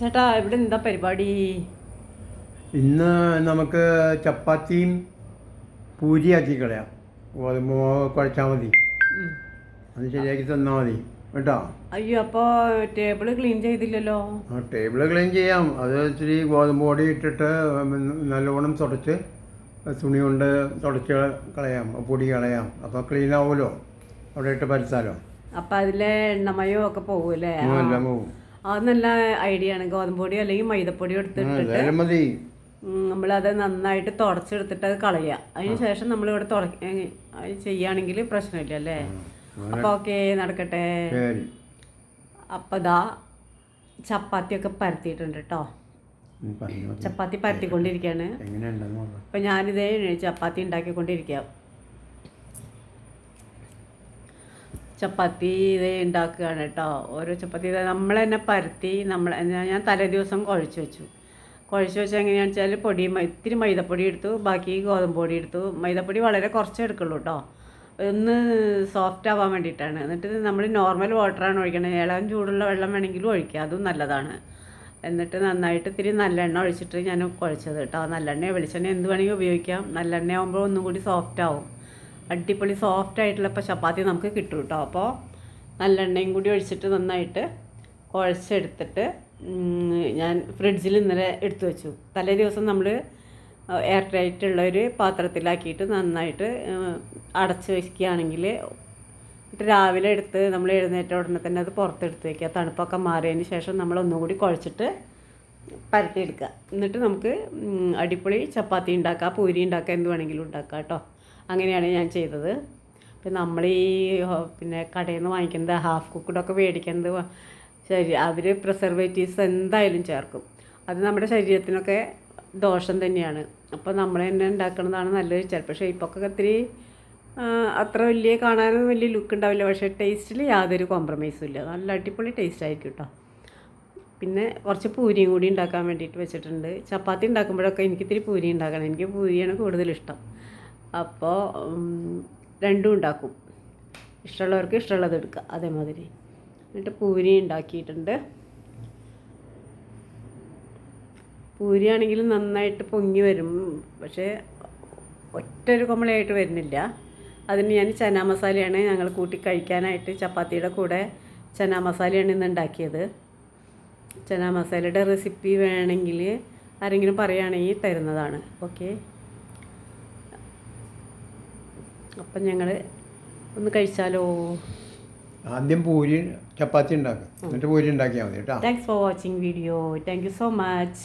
ചേട്ടാ ഇവിടെ എന്താ പരിപാടി? ഇന്ന് നമുക്ക് ചപ്പാത്തിയും പൂരിയാക്കി കളയാം. ഗോതമ്പ് കുഴച്ചാൽ മതി. അത് ശരിയാക്കി തന്നാൽ മതി. കേട്ടോ? അയ്യോ അപ്പോൾ ടേബിൾ ക്ലീൻ ചെയ്തില്ലല്ലോ? ആ ടേബിൾ ക്ലീൻ ചെയ്യാം. അത് ഇച്ചിരി ഗോതമ്പ് പൊടി ഇട്ടിട്ട് നല്ലോണം തുടച്ച് തുണി കൊണ്ട് തുടച്ച് കളയാം. പൊടി കളയാം. അപ്പോൾ ക്ലീൻ ആവുമല്ലോ. അവിടെ ഇട്ട് പരത്താലോ? അപ്പം അതിലെ എണ്ണമയോ ഒക്കെ പോകുമല്ലേ എല്ലാം പോവും. അത് നല്ല ഐഡിയ ആണ്. ഗോതമ്പ് പൊടിയോ അല്ലെങ്കിൽ മൈദപ്പൊടിയോ എടുത്തിട്ട് എടുത്തിട്ടിട്ട് നമ്മളത് നന്നായിട്ട് തുടച്ചെടുത്തിട്ട് അത് കളയുക. അതിന് ശേഷം നമ്മളിവിടെ തുട ചെയ്യുകയാണെങ്കിൽ പ്രശ്നമില്ല അല്ലേ? അപ്പോൾ ഓക്കെ നടക്കട്ടെ. ശരി. അപ്പം ഇതാ ചപ്പാത്തിയൊക്കെ പരത്തിയിട്ടുണ്ട് കേട്ടോ ചപ്പാത്തി പരത്തിക്കൊണ്ടിരിക്കുകയാണ് നോക്കാം. അപ്പം ഞാനിതേ ചപ്പാത്തി ഉണ്ടാക്കിക്കൊണ്ടിരിക്കാം. ചപ്പാത്തി ഇതേ ഉണ്ടാക്കുകയാണ് കേട്ടോ ഓരോ ചപ്പാത്തി നമ്മൾ തന്നെ പരത്തി നമ്മൾ ഞാൻ തലേ ദിവസം കുഴച്ച് വെച്ചു. കുഴച്ച് വെച്ചാൽ എങ്ങനെയാണെന്ന് വെച്ചാൽ പൊടി ഇത്തിരി മൈദപ്പൊടി എടുത്തു ബാക്കി ഗോതമ്പ് പൊടി എടുത്തു. മൈദപ്പൊടി വളരെ കുറച്ചേ എടുക്കുള്ളൂ കേട്ടോ ഒന്ന് സോഫ്റ്റ് ആവാൻ വേണ്ടിയിട്ടാണ് എന്നിട്ട് നമ്മൾ നോർമൽ വാട്ടറാണ് ഒഴിക്കണത് ഇളം ചൂടുള്ള വെള്ളം വേണമെങ്കിലും ഒഴിക്കുക അതും നല്ലതാണ്. എന്നിട്ട് നന്നായിട്ട് ഇത്തിരി നല്ലെണ്ണ ഒഴിച്ചിട്ട് ഞാൻ കുഴച്ചത് കേട്ടോ നല്ലെണ്ണ വെളിച്ചെണ്ണ എന്ത് വേണമെങ്കിലും ഉപയോഗിക്കാം. നല്ലെണ്ണ ആകുമ്പോൾ ഒന്നും കൂടി സോഫ്റ്റ് ആവും. അടിപൊളി സോഫ്റ്റ് ആയിട്ടുള്ള ഇപ്പോൾ ചപ്പാത്തി നമുക്ക് കിട്ടും കേട്ടോ അപ്പോൾ നല്ലെണ്ണയും കൂടി ഒഴിച്ചിട്ട് നന്നായിട്ട് കുഴച്ചെടുത്തിട്ട് ഞാൻ ഫ്രിഡ്ജിൽ ഇന്നലെ എടുത്തു വെച്ചു. തലേ ദിവസം നമ്മൾ എയർ ടൈറ്റ് ഉള്ള ഒരു പാത്രത്തിലാക്കിയിട്ട് നന്നായിട്ട് അടച്ച് വയ്ക്കുകയാണെങ്കിൽ രാവിലെ എടുത്ത് നമ്മൾ എഴുന്നേറ്റ ഉടനെ തന്നെ അത് പുറത്തെടുത്ത് വയ്ക്കുക തണുപ്പൊക്കെ മാറിയതിന് ശേഷം നമ്മൾ ഒന്നുകൂടി കുഴച്ചിട്ട് പരത്തിയെടുക്കുക എന്നിട്ട് നമുക്ക് അടിപൊളി ചപ്പാത്തി ഉണ്ടാക്കുക പൂരി ഉണ്ടാക്കുക എന്ത് വേണമെങ്കിലും ഉണ്ടാക്കാം കേട്ടോ. അങ്ങനെയാണ് ഞാൻ ചെയ്തത്. പിന്നെ നമ്മൾ ഈ പിന്നെ കടയിൽ നിന്ന് വാങ്ങിക്കുന്നത് ഹാഫ് കുക്കഡൊക്കെ മേടിക്കുന്നത് ശരി അവർ പ്രിസർവേറ്റീവ്സ് എന്തായാലും ചേർക്കും. അത് നമ്മുടെ ശരീരത്തിനൊക്കെ ദോഷം തന്നെയാണ്. അപ്പോൾ നമ്മൾ തന്നെ ഉണ്ടാക്കുന്നതാണ് നല്ലത് ചിലപ്പോൾ ഷേപ്പൊക്കെ ഇത്തിരി ആ, അത്ര വലിയ കാണാനും വലിയ ലുക്ക് ഉണ്ടാവില്ല. പക്ഷേ ടേസ്റ്റിൽ യാതൊരു കോംപ്രമൈസും ഇല്ല. നല്ല അടിപൊളി ടേസ്റ്റ് ആയിരിക്കും കേട്ടോ പിന്നെ കുറച്ച് പൂരിയും കൂടി ഉണ്ടാക്കാൻ വേണ്ടിയിട്ട് വെച്ചിട്ടുണ്ട്. ചപ്പാത്തി ഉണ്ടാക്കുമ്പോഴൊക്കെ എനിക്ക് ഇത്തിരി പൂരി ഉണ്ടാക്കണം. എനിക്ക് പൂരിയാണ് കൂടുതൽ ഇഷ്ടം. അപ്പോൾ രണ്ടും ഉണ്ടാക്കും. ഇഷ്ടമുള്ളവർക്ക് ഇഷ്ടമുള്ളത് എടുക്കുക അതേമാതിരി. എന്നിട്ട് പൂരി ഉണ്ടാക്കിയിട്ടുണ്ട്. പൂരി ആണെങ്കിൽ നന്നായിട്ട് പൊങ്ങി വരും. പക്ഷേ ഒറ്റ ഒരു കുമളയായിട്ട് വരുന്നില്ല. അതിന് ഞാൻ ചന മസാലയാണ് ഞങ്ങൾ കൂട്ടി കഴിക്കാനായിട്ട് ചപ്പാത്തിയുടെ കൂടെ ചന മസാലയാണ് ഇന്ന് ഉണ്ടാക്കിയത്. ചന മസാലയുടെ റെസിപ്പി വേണമെങ്കിൽ ആരെങ്കിലും പറയുകയാണെങ്കിൽ തരുന്നതാണ്. ഓക്കെ? അപ്പം ഞങ്ങൾ ഒന്ന് കഴിച്ചാലോ? ആദ്യം പൂരി ചപ്പാത്തി ഉണ്ടാക്കുക എന്നിട്ട് പൂരി ഉണ്ടാക്കിയാൽ മതി കേട്ടോ. Thanks for watching video thank you so much